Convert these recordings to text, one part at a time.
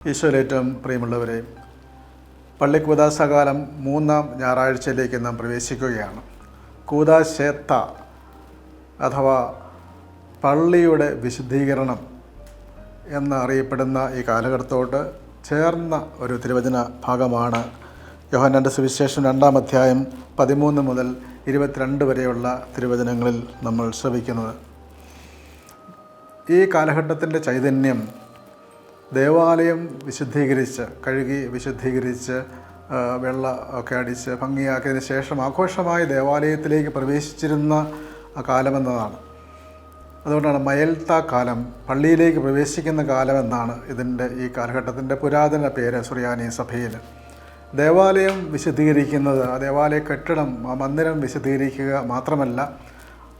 ഈശോയിലേറ്റവും പ്രിയമുള്ളവരെ പള്ളി കൂതാശകാലം മൂന്നാം ഞായറാഴ്ചയിലേക്ക് നാം പ്രവേശിക്കുകയാണ്. കൂതാശേത്ത അഥവാ പള്ളിയുടെ വിശുദ്ധീകരണം എന്നറിയപ്പെടുന്ന ഈ കാലഘട്ടത്തോട് ചേർന്ന ഒരു തിരുവചന ഭാഗമാണ് യോഹന്നാന്റെ സുവിശേഷം രണ്ടാം അധ്യായം പതിമൂന്ന് മുതൽ ഇരുപത്തിരണ്ട് വരെയുള്ള തിരുവചനങ്ങളിൽ നമ്മൾ ശ്രവിക്കുന്നത്. ഈ കാലഘട്ടത്തിന്റെ ചൈതന്യം ദേവാലയം വിശുദ്ധീകരിച്ച് കഴുകി വിശുദ്ധീകരിച്ച് വെള്ളം ഒക്കെ അടിച്ച് ഭംഗിയാക്കിയതിന് ശേഷം ആഘോഷമായി ദേവാലയത്തിലേക്ക് പ്രവേശിച്ചിരുന്ന കാലമെന്നതാണ്. അതുകൊണ്ടാണ് മയൽത്ത കാലം പള്ളിയിലേക്ക് പ്രവേശിക്കുന്ന കാലമെന്നാണ് ഇതിന്റെ ഈ കാലഘട്ടത്തിന്റെ പുരാതന പേര് സുറിയാനി സഭയിൽ. ദേവാലയം വിശദീകരിക്കുന്നത് ആ ദേവാലയ കെട്ടിടം ആ മന്ദിരം വിശദീകരിക്കുക മാത്രമല്ല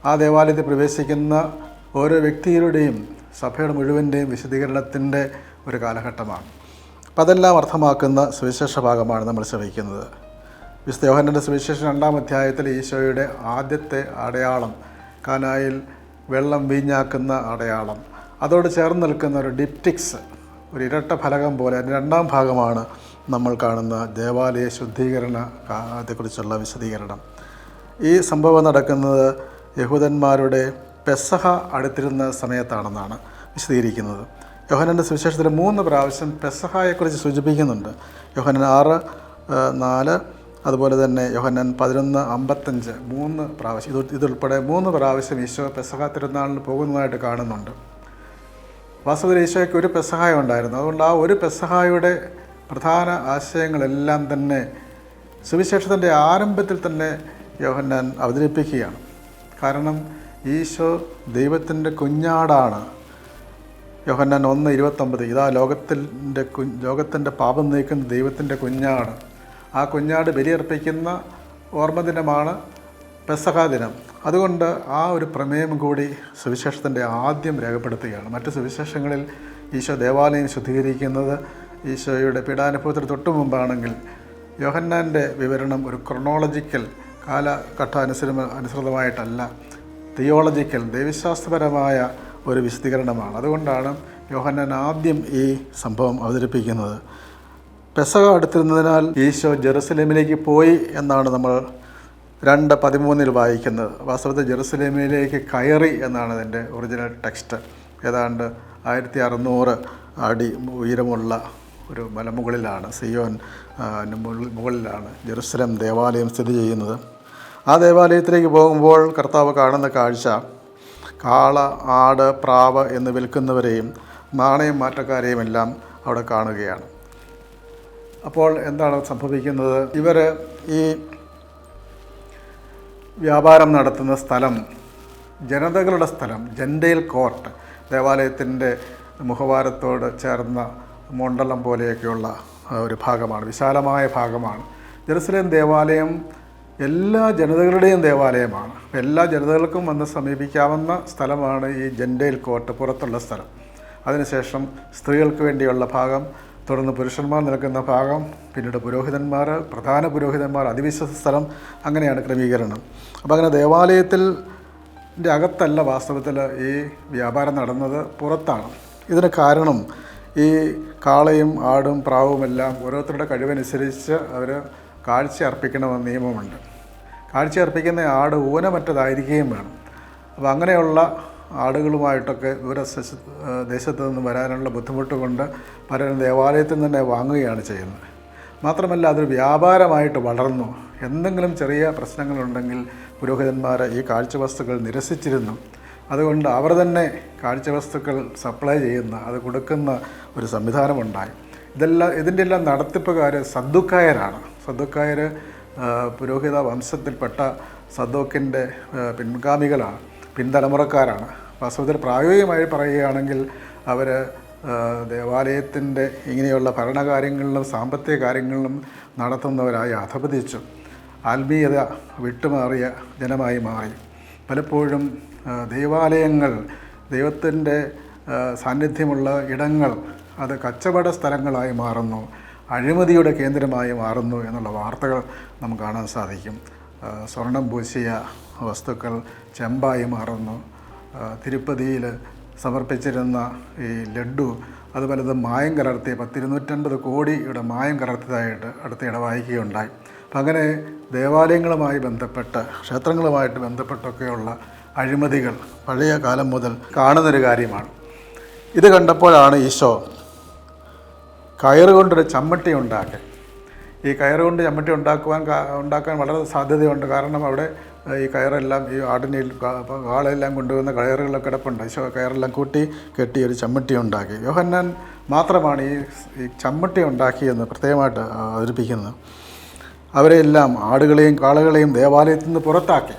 ആ ദേവാലയത്തിൽ പ്രവേശിക്കുന്ന ഓരോ വ്യക്തികളുടെയും സഭയുടെ മുഴുവന്റെയും വിശദീകരണത്തിന്റെ ഒരു കാലഘട്ടമാണ്. അപ്പം അതെല്ലാം അർത്ഥമാക്കുന്ന സുവിശേഷ ഭാഗമാണ് നമ്മൾ ശ്രമിക്കുന്നത് വിശുദ്ധ സുവിശേഷം രണ്ടാം അധ്യായത്തിൽ ഈശോയുടെ ആദ്യത്തെ അടയാളം കാനായിൽ വെള്ളം വീഞ്ഞാക്കുന്ന അടയാളം. അതോട് ചേർന്ന് നിൽക്കുന്ന ഒരു ഡിപ്റ്റിക്സ് ഒരു ഇരട്ട ഫലകം പോലെ അതിന്റെ രണ്ടാം ഭാഗമാണ് നമ്മൾ കാണുന്ന ദേവാലയ ശുദ്ധീകരണ കാലത്തെക്കുറിച്ചുള്ള വിശദീകരണം. ഈ സംഭവം നടക്കുന്നത് യഹൂദന്മാരുടെ പെസഹ അടുത്തിരുന്ന സമയത്താണെന്നാണ് വിശദീകരിക്കുന്നത്. യോഹനന്റെ സുവിശേഷത്തിൽ മൂന്ന് പ്രാവശ്യം പെസഹായെക്കുറിച്ച് സൂചിപ്പിക്കുന്നുണ്ട്. യോഹനൻ ആറ് നാല് അതുപോലെ തന്നെ യോഹനൻ പതിനൊന്ന് അമ്പത്തഞ്ച് മൂന്ന് പ്രാവശ്യം. ഇത് ഇതുൾപ്പെടെ മൂന്ന് പ്രാവശ്യം ഈശോ പെസഹ തിരുനാളിന് പോകുന്നതായിട്ട് കാണുന്നുണ്ട്. വാസ്തവത്തിൽ ഈശോയ്ക്ക് ഒരു പെസഹായ ഉണ്ടായിരുന്നു. അതുകൊണ്ട് ആ ഒരു പെസഹായുടെ പ്രധാന ആശയങ്ങളെല്ലാം തന്നെ സുവിശേഷത്തിന്റെ ആരംഭത്തിൽ തന്നെ യോഹന്നാൻ അവതരിപ്പിക്കുകയാണ്. കാരണം ഈശോ ദൈവത്തിന്റെ കുഞ്ഞാടാണ്. യോഹന്നാൻ ഒന്ന് ഇരുപത്തൊമ്പത് ഇതാ ലോകത്തിന്റെ കു ലോകത്തിന്റെ പാപം നീക്കുന്ന ദൈവത്തിന്റെ കുഞ്ഞാട്. ആ കുഞ്ഞാട് ബലിയർപ്പിക്കുന്ന ഓർമ്മദിനമാണ് പെസഹാ ദിനം. അതുകൊണ്ട് ആ ഒരു പ്രമേയം കൂടി സുവിശേഷത്തിന്റെ ആദ്യം രേഖപ്പെടുത്തുകയാണ്. മറ്റ് സുവിശേഷങ്ങളിൽ ഈശോ ദേവാലയം ശുദ്ധീകരിക്കുന്നത് ഈശോയുടെ പീഡാനുഭവത്തിന് തൊട്ടു മുമ്പാണെങ്കിൽ യോഹന്നാന്റെ വിവരണം ഒരു ക്രൊണോളജിക്കൽ കാലഘട്ട അനുസൃത അനുസൃതമായിട്ടല്ല. തിയോളജിക്കൽ ദൈവശാസ്ത്രപരമായ ഒരു വിശദീകരണമാണ്. അതുകൊണ്ടാണ് യോഹന്നാൻ ആദ്യം ഈ സംഭവം അവതരിപ്പിക്കുന്നത്. പെസക അടുത്തിരുന്നതിനാൽ ഈശോ ജെറുസലേമിലേക്ക് പോയി എന്നാണ് നമ്മൾ രണ്ട് പതിമൂന്നിൽ വായിക്കുന്നത്. വാസ്തവത്തിൽ ജെറുസലേമിലേക്ക് കയറി എന്നാണ് അതിന്റെ ഒറിജിനൽ ടെക്സ്റ്റ് ഏതാണ്ട് ആയിരത്തി അറുന്നൂറ് അടി ഉയരമുള്ള ഒരു മലമുകളിലാണ് സിയോൻ മുകളിലാണ് ജെറുസലേം ദേവാലയം സ്ഥിതി ചെയ്യുന്നത്. ആ ദേവാലയത്തിലേക്ക് പോകുമ്പോൾ കർത്താവ് കാണുന്ന കാഴ്ച കാള ആട് പ്രാവ് എന്ന് വിൽക്കുന്നവരെയും നാണയം മാറ്റക്കാരെയും എല്ലാം അവിടെ കാണുകയാണ്. അപ്പോൾ എന്താണ് സംഭവിക്കുന്നത്? ഇവർ ഈ വ്യാപാരം നടത്തുന്ന സ്ഥലം ജനതകളുടെ സ്ഥലം ജൻഡേൽ കോർട്ട് ദേവാലയത്തിന്റെ മുഖവാരത്തോട് ചേർന്ന മണ്ഡലം പോലെയൊക്കെയുള്ള ഒരു ഭാഗമാണ് വിശാലമായ ഭാഗമാണ്. ജെറുസലേം ദേവാലയം എല്ലാ ജനതകളുടെയും ദേവാലയമാണ്. എല്ലാ ജനതകൾക്കും വന്ന് സമീപിക്കാവുന്ന സ്ഥലമാണ് ഈ ജൻഡേൽ കോട്ട് പുറത്തുള്ള സ്ഥലം. അതിനുശേഷം സ്ത്രീകൾക്ക് വേണ്ടിയുള്ള ഭാഗം തുടർന്ന് പുരുഷന്മാർ നിൽക്കുന്ന ഭാഗം പിന്നീട് പുരോഹിതന്മാർ പ്രധാന പുരോഹിതന്മാർ അതിവിശ്വസ സ്ഥലം അങ്ങനെയാണ് ക്രമീകരണം. അപ്പോൾ അങ്ങനെ ദേവാലയത്തിൽ അകത്തല്ല വാസ്തവത്തിൽ ഈ വ്യാപാരം നടന്നത് പുറത്താണ്. ഇതിന് കാരണം ഈ കാളയും ആടും പ്രാവുമെല്ലാം ഓരോരുത്തരുടെ കഴിവനുസരിച്ച് അവർ കാഴ്ച അർപ്പിക്കണമെന്ന് നിയമമുണ്ട്. കാഴ്ച അർപ്പിക്കുന്ന ആട് ഊനമറ്റതായിരിക്കുകയും വേണം. അപ്പോൾ അങ്ങനെയുള്ള ആടുകളുമായിട്ടൊക്കെ ദൂര ദേശത്ത് നിന്ന് വരാനുള്ള ബുദ്ധിമുട്ട് കൊണ്ട് പലരും ദേവാലയത്തിൽ തന്നെ വാങ്ങുകയാണ് ചെയ്യുന്നത്. മാത്രമല്ല അതൊരു വ്യാപാരമായിട്ട് വളർന്നു. എന്തെങ്കിലും ചെറിയ പ്രശ്നങ്ങളുണ്ടെങ്കിൽ പുരോഹിതന്മാർ ഈ കാഴ്ച വസ്തുക്കൾ നിരസിച്ചിരുന്നു. അതുകൊണ്ട് അവർ തന്നെ കാഴ്ച വസ്തുക്കൾ സപ്ലൈ ചെയ്യുന്ന അത് കൊടുക്കുന്ന ഒരു സംവിധാനമുണ്ടായി. ഇതെല്ലാം ഇതിന്റെ എല്ലാം നടത്തിപ്പുകാർ സദ്ദുക്കായരാണ്. സദ്ദുക്കായർ പുരോഹിത വംശത്തിൽപ്പെട്ട സദോക്കിന്റെ പിൻഗാമികളാണ് പിൻതലമുറക്കാരാണ്. വാസ്തവത്തിൽ പ്രായോഗികമായി പറയുകയാണെങ്കിൽ അവർ ദേവാലയത്തിന്റെ ഇങ്ങനെയുള്ള ഭരണകാര്യങ്ങളിലും സാമ്പത്തിക കാര്യങ്ങളിലും നടത്തുന്നവരായി അധപതിച്ചു. ആത്മീയത വിട്ടുമാറിയ ജനമായി മാറി. പലപ്പോഴും ദൈവാലയങ്ങൾ ദൈവത്തിന്റെ സാന്നിധ്യമുള്ള ഇടങ്ങൾ അത് കച്ചവട സ്ഥലങ്ങളായി മാറുന്നു. അഴിമതിയുടെ കേന്ദ്രമായി മാറുന്നു എന്നുള്ള വാർത്തകൾ നമുക്ക് കാണാൻ സാധിക്കും. സ്വർണം പൂശിയ വസ്തുക്കൾ ചെമ്പായി മാറുന്നു. തിരുപ്പതിയിൽ സമർപ്പിച്ചിരുന്ന ഈ ലഡു അത് പലതും മായം കലർത്തിയ പത്തിരുന്നൂറ്റൻപത് കോടിയുടെ മായം കലർത്തിയതായിട്ട് അടുത്തിടെ വായിക്കുകയുണ്ടായി അപ്പം അങ്ങനെ ദേവാലയങ്ങളുമായി ബന്ധപ്പെട്ട് ക്ഷേത്രങ്ങളുമായിട്ട് ബന്ധപ്പെട്ടൊക്കെയുള്ള അഴിമതികൾ പഴയ കാലം മുതൽ കാണുന്നൊരു കാര്യമാണ്. ഇത് കണ്ടപ്പോഴാണ് ഈശോ കയറ് കൊണ്ടൊരു ചമ്മട്ടി ഉണ്ടാക്കി. ഈ കയറ് കൊണ്ട് ചമ്മട്ടി ഉണ്ടാക്കുവാൻ ഉണ്ടാക്കാൻ വളരെ സാധ്യതയുണ്ട്. കാരണം അവിടെ ഈ കയറെല്ലാം ഈ ആടിനിൽ കാളെല്ലാം കൊണ്ടുവന്ന കയറുകളൊക്കെ കിടപ്പുണ്ട്. ഈശോ കയറെല്ലാം കൂട്ടി കെട്ടി ഒരു ചമ്മട്ടി ഉണ്ടാക്കി. യോഹന്നാൻ മാത്രമാണ് ഈ ഈ ചമ്മട്ടി ഉണ്ടാക്കിയെന്ന് പ്രത്യേകമായിട്ട് അവതരിപ്പിക്കുന്നത്. അവരെല്ലാം ആടുകളെയും കാളകളെയും ദേവാലയത്തിൽ നിന്ന് പുറത്താക്കി.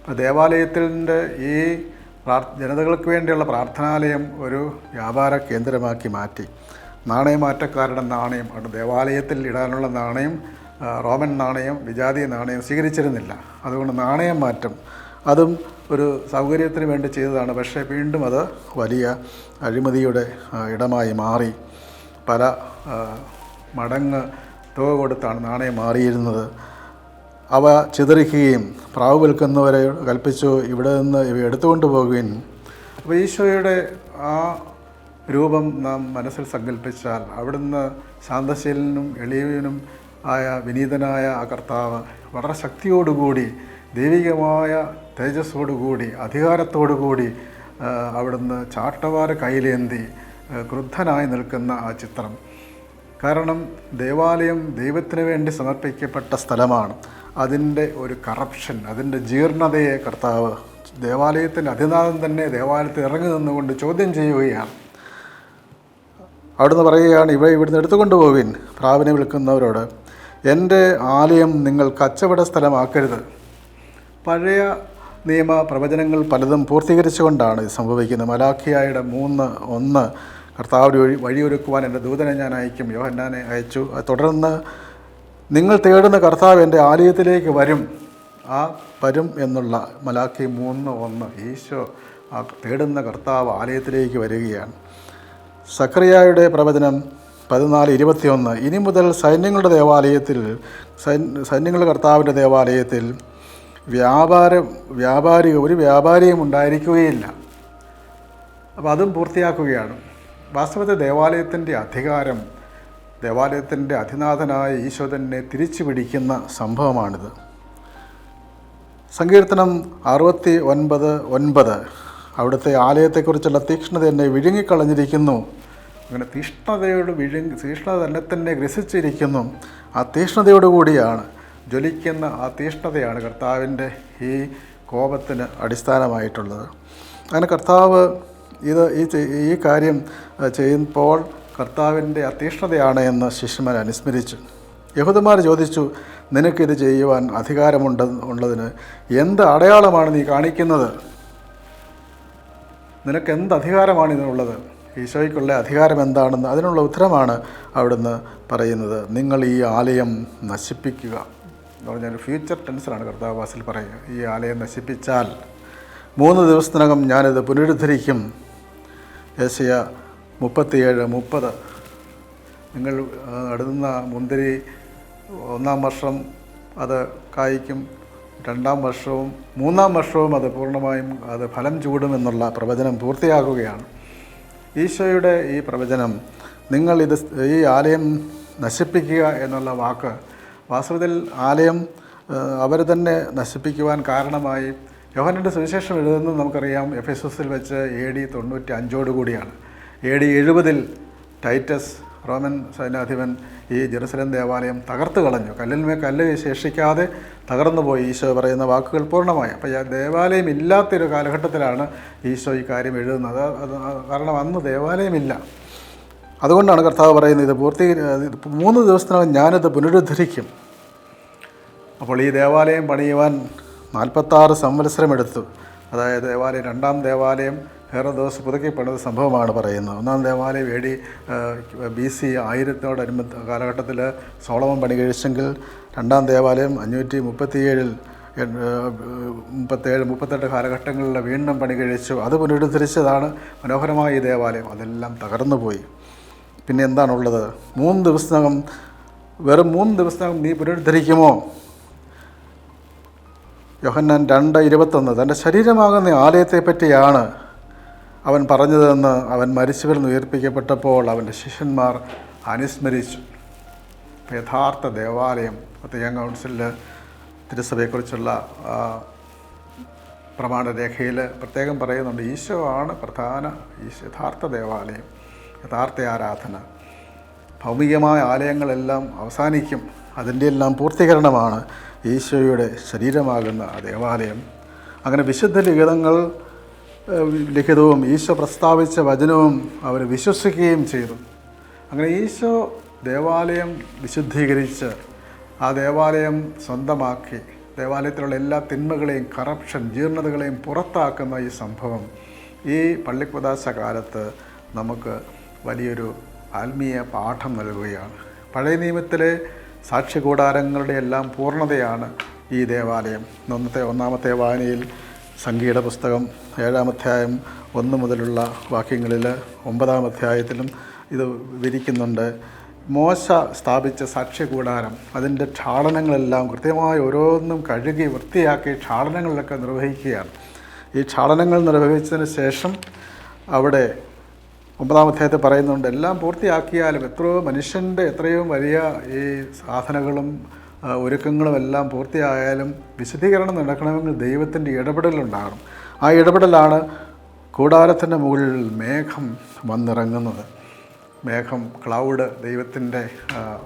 അപ്പോൾ ദേവാലയത്തിന്റെ ഈ പ്രാർ ജനതകൾക്ക് വേണ്ടിയുള്ള പ്രാർത്ഥനാലയം ഒരു വ്യാപാര കേന്ദ്രമാക്കി മാറ്റി. നാണയമാറ്റക്കാരുടെ നാണയം ദേവാലയത്തിൽ ഇടാനുള്ള നാണയം റോമൻ നാണയം വിജാതീയ നാണയം സ്വീകരിച്ചിരുന്നില്ല. അതുകൊണ്ട് നാണയം മാറ്റം അതും ഒരു സൗകര്യത്തിന് വേണ്ടി ചെയ്തതാണ്. പക്ഷേ വീണ്ടും അത് വലിയ അഴിമതിയുടെ ഇടമായി മാറി. പല മടങ്ങ് തുക കൊടുത്താണ് നാണയം മാറിയിരുന്നത്. അവ ചിതറിക്കുകയും പ്രാവ് വിൽക്കുന്നവരെ കൽപ്പിച്ചു ഇവിടെ നിന്ന് ഇവ എടുത്തുകൊണ്ട് പോകുകയും. അപ്പോൾ ഈശോയുടെ ആ രൂപം നാം മനസ്സിൽ സങ്കല്പിച്ചാൽ അവിടുന്ന് ശാന്തശീലനും എളിയവനും ആയ വിനീതനായ ആ കർത്താവ് വളരെ ശക്തിയോടുകൂടി ദൈവികമായ തേജസ്സോടുകൂടി അധികാരത്തോടുകൂടി അവിടുന്ന് ചാട്ടവാര കയ്യിലേന്തി ക്രുദ്ധനായി നിൽക്കുന്ന ആ ചിത്രം. കാരണം ദേവാലയം ദൈവത്തിന് വേണ്ടി സമർപ്പിക്കപ്പെട്ട സ്ഥലമാണ്. അതിന്റെ ഒരു കറപ്ഷൻ അതിന്റെ ജീർണതയെ കർത്താവ് ദേവാലയത്തിന്റെ അധിനാഥം തന്നെ ദേവാലയത്തിൽ ഇറങ്ങി നിന്നുകൊണ്ട് ചോദ്യം ചെയ്യുകയാണ്. അവിടുന്ന് പറയുകയാണ് ഇവ ഇവിടുന്ന് എടുത്തുകൊണ്ട് പോവിൻ പ്രാവിനെ വിൽക്കുന്നവരോട് എന്റെ ആലയം നിങ്ങൾ കച്ചവട സ്ഥലമാക്കരുത്. പഴയ നിയമ പ്രവചനങ്ങൾ പലതും പൂർത്തീകരിച്ചുകൊണ്ടാണ് ഇത് സംഭവിക്കുന്നത്. മലാഖിയായുടെ മൂന്ന് ഒന്ന് കർത്താവിന് വഴി വഴിയൊരുക്കുവാൻ എന്റെ ദൂതനെ ഞാൻ അയക്കും യോഹന്നാനെ അയച്ചു. തുടർന്ന് നിങ്ങൾ തേടുന്ന കർത്താവ് എന്റെ ആലയത്തിലേക്ക് വരും. ആ വരും എന്നുള്ള മലാഖി മൂന്ന് ഒന്ന് ഈശോ ആ തേടുന്ന കർത്താവ് ആലയത്തിലേക്ക് വരികയാണ്. സക്രിയായുടെ പ്രവചനം പതിനാല് ഇരുപത്തിയൊന്ന്. ഇനി മുതൽ സൈന്യങ്ങളുടെ ദേവാലയത്തിൽ സൈന്യ സൈന്യങ്ങളുടെ കർത്താവിന്റെ ദേവാലയത്തിൽ വ്യാപാരം വ്യാപാരി ഒരു വ്യാപാരിയും ഉണ്ടായിരിക്കുകയില്ല. അപ്പോൾ അതും പൂർത്തിയാക്കുകയാണ്. വാസ്തവത്തിൽ ദേവാലയത്തിന്റെ അധികാരം ദേവാലയത്തിന്റെ അധിനാഥനായ ഈശോ തന്നെ തിരിച്ചു പിടിക്കുന്ന സംഭവമാണിത്. സങ്കീർത്തനം അറുപത്തി ഒൻപത് ഒൻപത്. അവിടുത്തെ ആലയത്തെക്കുറിച്ചുള്ള തീക്ഷ്ണത എന്നെ വിഴുങ്ങിക്കളഞ്ഞിരിക്കുന്നു. അങ്ങനെ തീഷ്ണതയോട് വിഴുങ്ങി തീഷ്ണത തന്നെ തന്നെ ഗ്രസിച്ചിരിക്കുന്നു. ആ തീഷ്ണതയോടുകൂടിയാണ് ജ്വലിക്കുന്ന ആ തീഷ്ണതയാണ് കർത്താവിന്റെ ഈ കോപത്തിന് അടിസ്ഥാനമായിട്ടുള്ളത്. അങ്ങനെ കർത്താവ് ഇത് ഈ ഈ കാര്യം ചെയ്യുമ്പോൾ കർത്താവിന്റെ അതീഷ്ണതയാണ് എന്ന് ശിഷ്യന്മാർ അനുസ്മരിച്ചു. യഹൂദന്മാർ ചോദിച്ചു നിനക്കിത് ചെയ്യുവാൻ അധികാരമുണ്ട് ഉള്ളതിന് എന്ത് അടയാളമാണ് നീ കാണിക്കുന്നത്? നിനക്ക് എന്ത് അധികാരമാണ് ഇതിനുള്ളത്? ഈശോയ്ക്കുള്ള അധികാരം എന്താണെന്ന് അതിനുള്ള ഉത്തരമാണ് അവിടുന്ന് പറയുന്നത്. നിങ്ങൾ ഈ ആലയം നശിപ്പിക്കുക എന്ന് പറഞ്ഞാൽ ഫ്യൂച്ചർ ടെൻസിലാണ് കർത്താവാസിൽ പറയുക. ഈ ആലയം നശിപ്പിച്ചാൽ മൂന്ന് ദിവസത്തിനകം ഞാനിത് പുനരുദ്ധരിക്കും. ഏഷ്യ മുപ്പത്തിയേഴ് മുപ്പത്. നിങ്ങൾ അടുന്ന മുന്തിരി ഒന്നാം വർഷം അത് കായ്ക്കും. രണ്ടാം വർഷവും മൂന്നാം വർഷവും അത് പൂർണമായും അത് ഫലം ചൂടുമെന്നുള്ള പ്രവചനം പൂർത്തിയാകുകയാണ്. ഈശോയുടെ ഈ പ്രവചനം നിങ്ങൾ ഇത് ഈ ആലയം നശിപ്പിക്കുക എന്നുള്ള വാക്ക് വാസ്തവത്തിൽ ആലയം അവർ തന്നെ നശിപ്പിക്കുവാൻ കാരണമായി യോഹനന്റെ സുവിശേഷം എഴുതുന്നത് നമുക്കറിയാം. എഫ് എസ് എസിൽ വെച്ച് എ ഡി തൊണ്ണൂറ്റി അഞ്ചോടുകൂടിയാണ് എ ഡി എഴുപതിൽ ടൈറ്റസ് റോമൻ സൈന്യാധിപൻ ഈ ജെറുസലേം ദേവാലയം തകർത്ത് കളഞ്ഞു. കല്ലിന്മേൽ കല്ല് ശേഷിക്കാതെ തകർന്നു പോയി ഈശോ പറയുന്ന വാക്കുകൾ പൂർണമായി. അപ്പോൾ ദേവാലയം ഇല്ലാത്തൊരു കാലഘട്ടത്തിലാണ് ഈശോ ഈ കാര്യം എഴുതുന്നത്. കാരണം അന്ന് ദേവാലയമില്ല അതുകൊണ്ടാണ് കർത്താവ് പറയുന്നത് ഇത് പൂർത്തി മൂന്ന് ദിവസത്തിനകം ഞാനിത് പുനരുദ്ധരിക്കും. അപ്പോൾ ഈ ദേവാലയം പണിയുവാൻ നാൽപ്പത്താറ് സംവത്സരം എടുത്തു അതായത് ദേവാലയം രണ്ടാം ദേവാലയം ഹെറദോസ് പുതുക്കി പണിത സംഭവമാണ് പറയുന്നത്. ഒന്നാം ദേവാലയം എ ഡി ബി സി ആയിരത്തോടനുബന്ധ കാലഘട്ടത്തിൽ സോളമൻ പണി കഴിച്ചെങ്കിൽ രണ്ടാം ദേവാലയം അഞ്ഞൂറ്റി മുപ്പത്തിയേഴിൽ മുപ്പത്തേഴ് മുപ്പത്തെട്ട് കാലഘട്ടങ്ങളിൽ വീണ്ടും പണി കഴിച്ചു. അത് പുനരുദ്ധരിച്ചതാണ് മനോഹരമായ ഈ ദേവാലയം. അതെല്ലാം തകർന്നു പോയി പിന്നെ എന്താണുള്ളത്? മൂന്ന് ദിവസത്തിനകം വെറും മൂന്ന് ദിവസത്തിനകം നീ പുനരുദ്ധരിക്കുമോ? യോഹന്നാൻ രണ്ട് ഇരുപത്തൊന്ന്. തന്റെ ശരീരമാകുന്ന ആലയത്തെ പറ്റിയാണ് അവൻ പറഞ്ഞതെന്ന് അവൻ മരിച്ചവരിൽ ഉയർപ്പിക്കപ്പെട്ടപ്പോൾ അവന്റെ ശിഷ്യന്മാർ അനുസ്മരിച്ചു. യഥാർത്ഥ ദേവാലയം പ്രത്യേക കൗൺസിലിൽ തിരുസഭയെക്കുറിച്ചുള്ള പ്രമാണരേഖയിൽ പ്രത്യേകം പറയുന്നുണ്ട്. ഈശോ ആണ് പ്രധാന യഥാർത്ഥ ദേവാലയം യഥാർത്ഥ ആരാധന. ഭൗമികമായ ആലയങ്ങളെല്ലാം അവസാനിക്കും. അതിന്റെ എല്ലാം പൂർത്തീകരണമാണ് ഈശോയുടെ ശരീരമാകുന്ന ദേവാലയം. അങ്ങനെ വിശുദ്ധ ലിഖിതങ്ങൾ ലിഖിതവും ഈശോ പ്രസ്താവിച്ച വചനവും അവർ വിശ്വസിക്കുകയും ചെയ്തു. അങ്ങനെ ഈശോ ദേവാലയം വിശുദ്ധീകരിച്ച് ആ ദേവാലയം സ്വന്തമാക്കി ദേവാലയത്തിലുള്ള എല്ലാ തിന്മകളെയും കറപ്ഷൻ ജീർണതകളെയും പുറത്താക്കുന്ന ഈ സംഭവം ഈ പള്ളിക്കുദാശ കാലത്ത് നമുക്ക് വലിയൊരു ആത്മീയ പാഠം നൽകുകയാണ്. പഴയ നിയമത്തിലെ സാക്ഷ്യകൂടാരങ്ങളുടെ എല്ലാം പൂർണതയാണ് ഈ ദേവാലയം. ഒന്നത്തെ ഒന്നാമത്തെ വായനയിൽ സംഗീത പുസ്തകം ഏഴാം അധ്യായം ഒന്ന് മുതലുള്ള വാക്യങ്ങളിൽ ഒമ്പതാം അധ്യായത്തിലും ഇത് വിരിക്കുന്നുണ്ട്. മോശ സ്ഥാപിച്ച സാക്ഷ്യകൂടാരം അതിന്റെ ക്ഷാളനങ്ങളെല്ലാം കൃത്യമായി ഓരോന്നും കഴുകി വൃത്തിയാക്കി ക്ഷാളനങ്ങളിലൊക്കെ നിർവഹിക്കുകയാണ്. ഈ ക്ഷാളനങ്ങൾ നിർവഹിച്ചതിന് ശേഷം അവിടെ ഒമ്പതാം അധ്യായത്തിൽ പറയുന്നുണ്ട് എല്ലാം പൂർത്തിയാക്കിയാലും എത്രയോ മനുഷ്യന്റെ എത്രയോ വലിയ ഈ സാധനങ്ങളും ആ, ഒരുക്കങ്ങളും എല്ലാം പൂർത്തിയായാലും വിശദീകരണം നടക്കണമെങ്കിൽ ദൈവത്തിന്റെ ഇടപെടലുണ്ടാകണം. ആ ഇടപെടലാണ് കൂടാരത്തിന്റെ മുകളിൽ മേഘം വന്നിറങ്ങുന്നത്. മേഘം ക്ലൗഡ് ദൈവത്തിന്റെ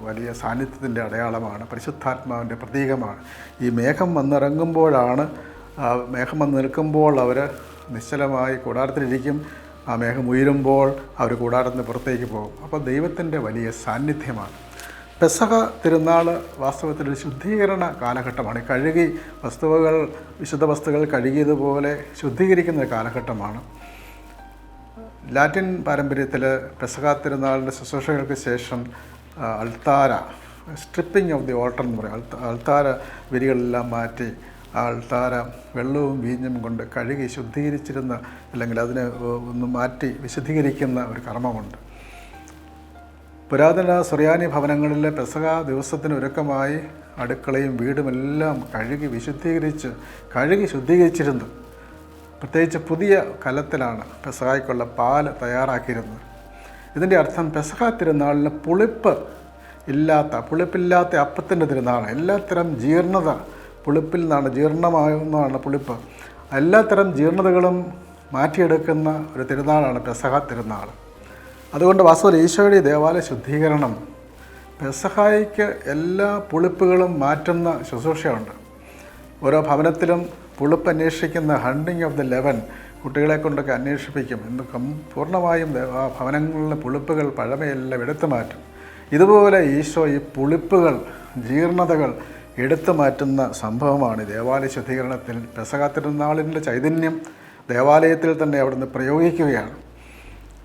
വലിയ സാന്നിധ്യത്തിന്റെ അടയാളമാണ് പരിശുദ്ധാത്മാവിന്റെ പ്രതീകമാണ്. ഈ മേഘം വന്നിറങ്ങുമ്പോഴാണ് മേഘം വന്ന് നിൽക്കുമ്പോൾ അവർ നിശ്ചലമായി കൂടാരത്തിലിരിക്കും. ആ മേഘം ഉയരുമ്പോൾ അവർ കൂടാരത്തിന് പുറത്തേക്ക് പോകും. അപ്പോൾ ദൈവത്തിന്റെ വലിയ സാന്നിധ്യമാണ്. പെസഹ തിരുനാൾ വാസ്തവത്തിൽ ഒരു ശുദ്ധീകരണ കാലഘട്ടമാണ്. കഴുകി വസ്തുവകൾ വിശുദ്ധ വസ്തുക്കൾ കഴുകിയതുപോലെ ശുദ്ധീകരിക്കുന്ന ഒരു കാലഘട്ടമാണ്. ലാറ്റിൻ പാരമ്പര്യത്തിൽ പെസഹ തിരുനാളിന്റെ ശുശ്രൂഷകൾക്ക് ശേഷം അൾത്താര സ്ട്രിപ്പിംഗ് ഓഫ് ദി ഓൾട്ടർ എന്ന് പറയും. അൾത്ത അൾത്താര വിരികളെല്ലാം മാറ്റി ആ അൾത്താര വെള്ളവും വീഞ്ഞും കൊണ്ട് കഴുകി ശുദ്ധീകരിച്ചിരുന്ന അല്ലെങ്കിൽ അതിനെ ഒന്ന് മാറ്റി വിശുദ്ധീകരിക്കുന്ന ഒരു കർമ്മമുണ്ട്. പുരാതന സുറിയാനി ഭവനങ്ങളിലെ പെസക ദിവസത്തിന് ഒരുക്കമായി അടുക്കളയും വീടുമെല്ലാം കഴുകി വിശുദ്ധീകരിച്ച് കഴുകി ശുദ്ധീകരിച്ചിരുന്നു. പ്രത്യേകിച്ച് പുതിയ കലത്തിലാണ് പെസഹായ്ക്കുള്ള പാൽ തയ്യാറാക്കിയിരുന്നത്. ഇതിന്റെ അർത്ഥം പെസഹ തിരുനാളിന് പുളിപ്പ് ഇല്ലാത്ത പുളിപ്പില്ലാത്ത അപ്പത്തിന്റെ തിരുനാൾ എല്ലാത്തരം ജീർണത പുളിപ്പിൽ നിന്നാണ് ജീർണമാകുന്നതാണ് പുളിപ്പ്. എല്ലാത്തരം ജീർണതകളും മാറ്റിയെടുക്കുന്ന ഒരു തിരുനാളാണ് പെസഹ തിരുനാൾ. അതുകൊണ്ട് വാസ്തവ ഈശോയുടെ ദേവാലയ ശുദ്ധീകരണം. പെസഹായിക്ക് എല്ലാ പുളിപ്പുകളും മാറ്റുന്ന ശുശ്രൂഷയുണ്ട്. ഓരോ ഭവനത്തിലും പുളിപ്പ് അന്വേഷിക്കുന്ന ഹണ്ടിങ് ഓഫ് ദി ലെവൻ കുട്ടികളെ കൊണ്ടൊക്കെ അന്വേഷിപ്പിക്കും. എന്ന് പൂർണമായും ആ ഭവനങ്ങളിലെ പുളിപ്പുകൾ പഴമയെല്ലാം എടുത്തു മാറ്റും. ഇതുപോലെ ഈശോ ഈ പുളിപ്പുകൾ ജീർണതകൾ എടുത്തു മാറ്റുന്ന സംഭവമാണ് ദേവാലയ ശുദ്ധീകരണത്തിൽ. പെസഹ തിരുനാളിന്റെ ചൈതന്യം ദേവാലയത്തിൽ തന്നെ അവിടുന്ന് പ്രയോഗിക്കുകയാണ്.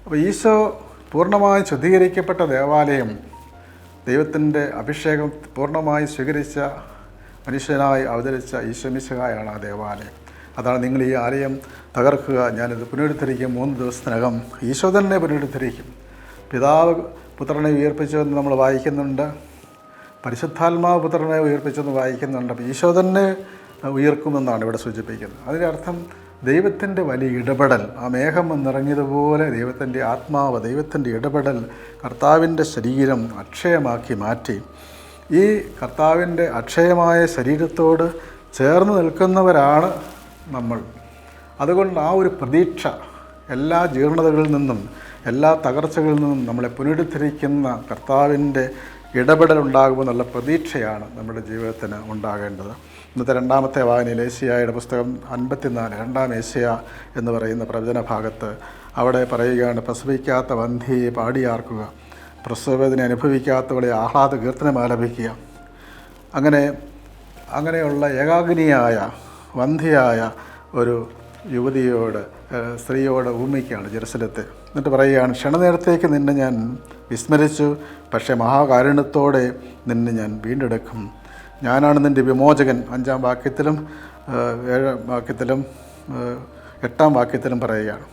അപ്പോൾ ഈശോ പൂർണമായും ശുദ്ധീകരിക്കപ്പെട്ട ദേവാലയം ദൈവത്തിന്റെ അഭിഷേകം പൂർണമായി സ്വീകരിച്ച മനുഷ്യനായി അവതരിച്ച ഈശ്വമിശകായാണ് ആ ദേവാലയം. അതാണ് നിങ്ങൾ ഈ ആലയം തകർക്കുക. ഞാനിത് പുനരുദ്ധരിക്കും. മൂന്ന് ദിവസത്തിനകം ഈശോ തന്നെ പുനരുദ്ധരിക്കും. പിതാവ് പുത്രനെ ഉയർപ്പിച്ചുവെന്ന് നമ്മൾ വായിക്കുന്നുണ്ട്. പരിശുദ്ധാത്മാവ് പുത്രനെ ഉയർപ്പിച്ചെന്ന് വായിക്കുന്നുണ്ട്. അപ്പോൾ ഈശോ തന്നെ ഉയർക്കുമെന്നാണ് ഇവിടെ സൂചിപ്പിക്കുന്നത്. അതിന്റെ അർത്ഥം ദൈവത്തിന്റെ വലിയ ഇടപെടൽ ആ മേഘം വന്നിറങ്ങിയതുപോലെ ദൈവത്തിന്റെ ആത്മാവ് ദൈവത്തിന്റെ ഇടപെടൽ കർത്താവിന്റെ ശരീരം അക്ഷയമാക്കി മാറ്റി. ഈ കർത്താവിന്റെ അക്ഷയമായ ശരീരത്തോട് ചേർന്ന് നിൽക്കുന്നവരാണ് നമ്മൾ. അതുകൊണ്ട് ആ ഒരു പ്രതീക്ഷ എല്ലാ ജീർണതകളിൽ നിന്നും എല്ലാ തകർച്ചകളിൽ നിന്നും നമ്മളെ പുനരുദ്ധരിക്കുന്ന കർത്താവിന്റെ ഇടപെടൽ ഉണ്ടാകുമെന്നുള്ള പ്രതീക്ഷയാണ് നമ്മുടെ ജീവിതത്തിന് ഉണ്ടാകേണ്ടത്. ഇന്നത്തെ രണ്ടാമത്തെ വായനയിൽ ഏഷ്യായുടെ പുസ്തകം അൻപത്തിനാല് രണ്ടാം ഏഷ്യ എന്ന് പറയുന്ന പ്രവചന ഭാഗത്ത് അവിടെ പറയുകയാണ് പ്രസവിക്കാത്ത വന്ധിയെ പാടിയാർക്കുക പ്രസവവേദന അനുഭവിക്കാത്തവളെ ആഹ്ലാദ കീർത്തനം ആലപിക്കുക അങ്ങനെ അങ്ങനെയുള്ള ഏകാഗ്നിയായ വന്ധിയായ ഒരു യുവതിയോട് സ്ത്രീയോട് ഊമിക്കുകയാണ് ജെറുസലത്തെ. എന്നിട്ട് പറയുകയാണ് ക്ഷണനേരത്തേക്ക് നിന്നെ ഞാൻ വിസ്മരിച്ചു പക്ഷേ മഹാകാരുണ്യത്തോടെ നിന്നെ ഞാൻ വീണ്ടെടുക്കും. ഞാനാണ് നിന്റെ വിമോചകൻ അഞ്ചാം വാക്യത്തിലും ഏഴാം വാക്യത്തിലും എട്ടാം വാക്യത്തിലും പറയുകയാണ്.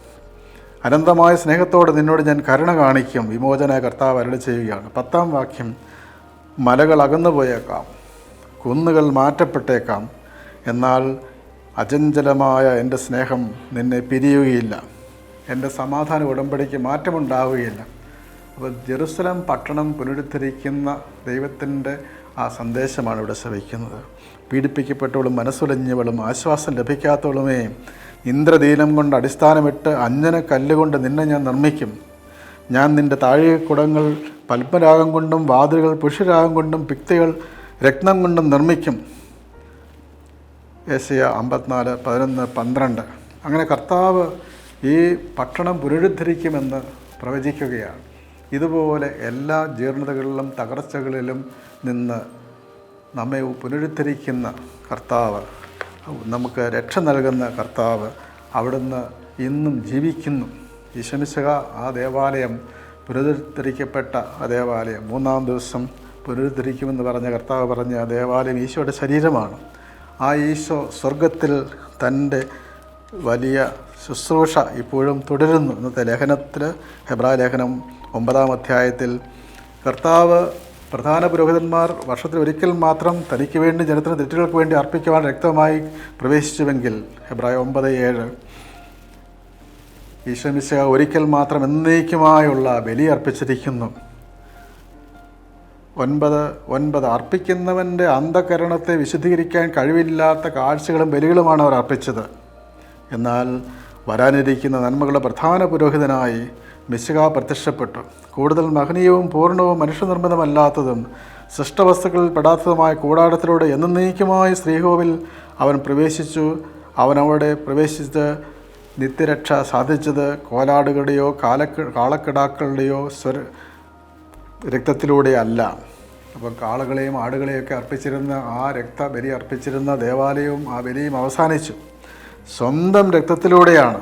അനന്തമായ സ്നേഹത്തോട് നിന്നോട് ഞാൻ കരുണ കാണിക്കും വിമോചന കർത്താവ് അരളി ചെയ്യുകയാണ്. പത്താം വാക്യം മലകൾ അകന്നു പോയേക്കാം കുന്നുകൾ മാറ്റപ്പെട്ടേക്കാം എന്നാൽ അചഞ്ചലമായ എന്റെ സ്നേഹം നിന്നെ പിരിയുകയില്ല. എന്റെ സമാധാന ഉടമ്പടിക്ക് മാറ്റമുണ്ടാവുകയില്ല. അപ്പോൾ ജെറുസലം പട്ടണം പുനരുദ്ധരിക്കുന്ന ദൈവത്തിന്റെ ആ സന്ദേശമാണ് ഇവിടെ ശ്രവിക്കുന്നത്. പീഡിപ്പിക്കപ്പെട്ടവളും മനസ്സുലഞ്ഞവളും ആശ്വാസം ലഭിക്കാത്തവളുമേ ഇന്ദ്രദീനം കൊണ്ട് അടിസ്ഥാനമിട്ട് അഞ്ജന കല്ലുകൊണ്ട് നിന്നെ ഞാൻ നിർമ്മിക്കും. ഞാൻ നിന്റെ താഴികക്കുടങ്ങൾ പത്മരാഗം കൊണ്ടും വാതിലുകൾ പുഷ്യരാഗം കൊണ്ടും പിക്തികൾ രക്തം കൊണ്ടും നിർമ്മിക്കും. ഏഷ്യ അമ്പത്തിനാല് പതിനൊന്ന് പന്ത്രണ്ട്. അങ്ങനെ കർത്താവ് ഈ പട്ടണം പുനരുദ്ധരിക്കുമെന്ന് പ്രവചിക്കുകയാണ്. ഇതുപോലെ എല്ലാ ജീർണതകളിലും തകർച്ചകളിലും നിന്ന് നമ്മെ പുനരുദ്ധരിക്കുന്ന കർത്താവ് നമുക്ക് രക്ഷ നൽകുന്ന കർത്താവ് അവിടുന്ന് ഇന്നും ജീവിക്കുന്നു. ഈശമിശക ആ ദേവാലയം പുനരുദ്ധരിക്കപ്പെട്ട ആ ദേവാലയം. മൂന്നാം ദിവസം പുനരുദ്ധരിക്കുമെന്ന് പറഞ്ഞ കർത്താവ് പറഞ്ഞ ആ ദേവാലയം ഈശോയുടെ ശരീരമാണ്. ആ ഈശോ സ്വർഗത്തിൽ തന്റെ വലിയ ശുശ്രൂഷ ഇപ്പോഴും തുടരുന്നു. ഇന്നത്തെ ലേഖനത്തിൽ ഹെബ്രാ ലേഖനം ഒമ്പതാം അധ്യായത്തിൽ കർത്താവ് പ്രധാന പുരോഹിതന്മാർ വർഷത്തിൽ ഒരിക്കൽ മാത്രം തനിക്ക് വേണ്ടി ജനത്തിന് തെറ്റുകൾക്ക് വേണ്ടി അർപ്പിക്കുവാൻ രക്തമായി പ്രവേശിച്ചുവെങ്കിൽ ഹെബ്രായ ഒമ്പത് ഏഴ്. ഈശ്വമിശ ഒരിക്കൽ മാത്രം എന്നേക്കുമായുള്ള ബലി അർപ്പിച്ചിരിക്കുന്നു. ഒൻപത് ഒൻപത്. അർപ്പിക്കുന്നവന്റെ അന്ധകരണത്തെ വിശദീകരിക്കാൻ കഴിവില്ലാത്ത കാഴ്ചകളും ബലികളുമാണ് അവർ അർപ്പിച്ചത്. എന്നാൽ വരാനിരിക്കുന്ന നന്മകളുടെ പ്രധാന പുരോഹിതനായി മിശിക പ്രത്യക്ഷപ്പെട്ടു. കൂടുതൽ മഹനീയവും പൂർണവും മനുഷ്യനിർമ്മിതമല്ലാത്തതും സൃഷ്ടവസ്തുക്കളിൽ പെടാത്തതുമായ കൂടാരത്തിലൂടെ എന്നേക്കുമായി ശ്രീകോവിൽ അവൻ പ്രവേശിച്ചു. അവൻ അവിടെ പ്രവേശിച്ച് നിത്യരക്ഷ സാധിച്ചത് കോലാടുകളുടെയോ കാലക്ക് കാളക്കിടാക്കളുടെയോ സ്വര രക്തത്തിലൂടെ അല്ല. അപ്പം കാളകളെയും ആടുകളെയൊക്കെ അർപ്പിച്ചിരുന്ന ആ രക്ത ബലി അർപ്പിച്ചിരുന്ന ദേവാലയവും ആ ബലിയും അവസാനിച്ചു. സ്വന്തം രക്തത്തിലൂടെയാണ്.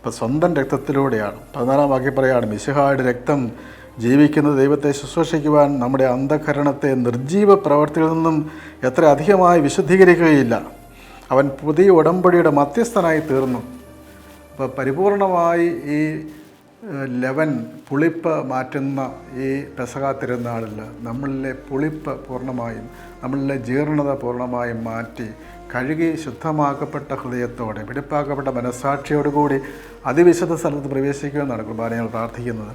ഇപ്പം സ്വന്തം രക്തത്തിലൂടെയാണ്. പതിനാലാം വാക്യം പറയുകയാണ് മിശിഹായുടെ രക്തം ജീവിക്കുന്ന ദൈവത്തെ ശുശ്രൂഷിക്കുവാൻ നമ്മുടെ അന്ധകരണത്തെ നിർജീവ പ്രവർത്തികളിൽ നിന്നും എത്ര അധികമായി വിശുദ്ധീകരിക്കുകയില്ല. അവൻ പുതിയ ഉടമ്പടിയുടെ മധ്യസ്ഥനായി തീർന്നു. അപ്പോൾ പരിപൂർണമായി ഈ ലെവൻ പുളിപ്പ് മാറ്റുന്ന ഈ പെസക തിരുനാളിൽ നമ്മളിലെ പുളിപ്പ് പൂർണമായും നമ്മളിലെ ജീർണത പൂർണമായും മാറ്റി കഴുകി ശുദ്ധമാക്കപ്പെട്ട ഹൃദയത്തോടെ വെടിപ്പാക്കപ്പെട്ട മനസ്സാക്ഷിയോടുകൂടി അതിവിശുദ്ധ സ്ഥലത്ത് പ്രവേശിക്കുമെന്നാണ് കുർബാനകൾ പ്രാർത്ഥിക്കുന്നത്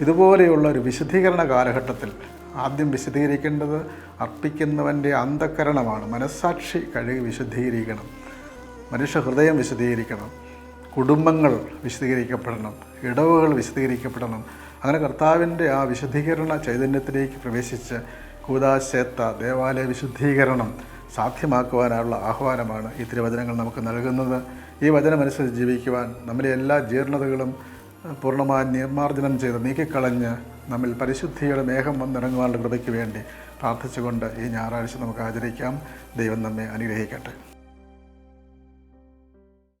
ഇതുപോലെയുള്ള ഒരു വിശുദ്ധീകരണ കാലഘട്ടത്തിൽ ആദ്യം വിശദീകരിക്കേണ്ടത് അർപ്പിക്കുന്നവന്റെ അന്ധകരണമാണ്. മനസ്സാക്ഷി കഴുകി വിശുദ്ധീകരിക്കണം. മനുഷ്യ ഹൃദയം വിശദീകരിക്കണം കുടുംബങ്ങൾ വിശദീകരിക്കപ്പെടണം ഇടവുകൾ വിശദീകരിക്കപ്പെടണം അങ്ങനെ കർത്താവിന്റെ ആ വിശുദ്ധീകരണ ചൈതന്യത്തിലേക്ക് പ്രവേശിച്ച് കൂതാശേത്ത ദേവാലയ വിശുദ്ധീകരണം സാധ്യമാക്കുവാനുള്ള ആഹ്വാനമാണ് ഈ തിരുവചനങ്ങൾ നമുക്ക് നൽകുന്നത്. ഈ വചനമനുസരിച്ച് ജീവിക്കുവാൻ നമ്മുടെ എല്ലാ ജീർണതകളും പൂർണമായി നിർമാർജനം ചെയ്ത് നീക്കിക്കളഞ്ഞ് നമ്മിൽ പരിശുദ്ധിയുടെ മേഘം വന്നിറങ്ങുവാനുള്ള കൃപയ്ക്ക് വേണ്ടി പ്രാർത്ഥിച്ചുകൊണ്ട് ഈ ഞായറാഴ്ച നമുക്ക് ആചരിക്കാം. ദൈവം നമ്മെ അനുഗ്രഹിക്കട്ടെ.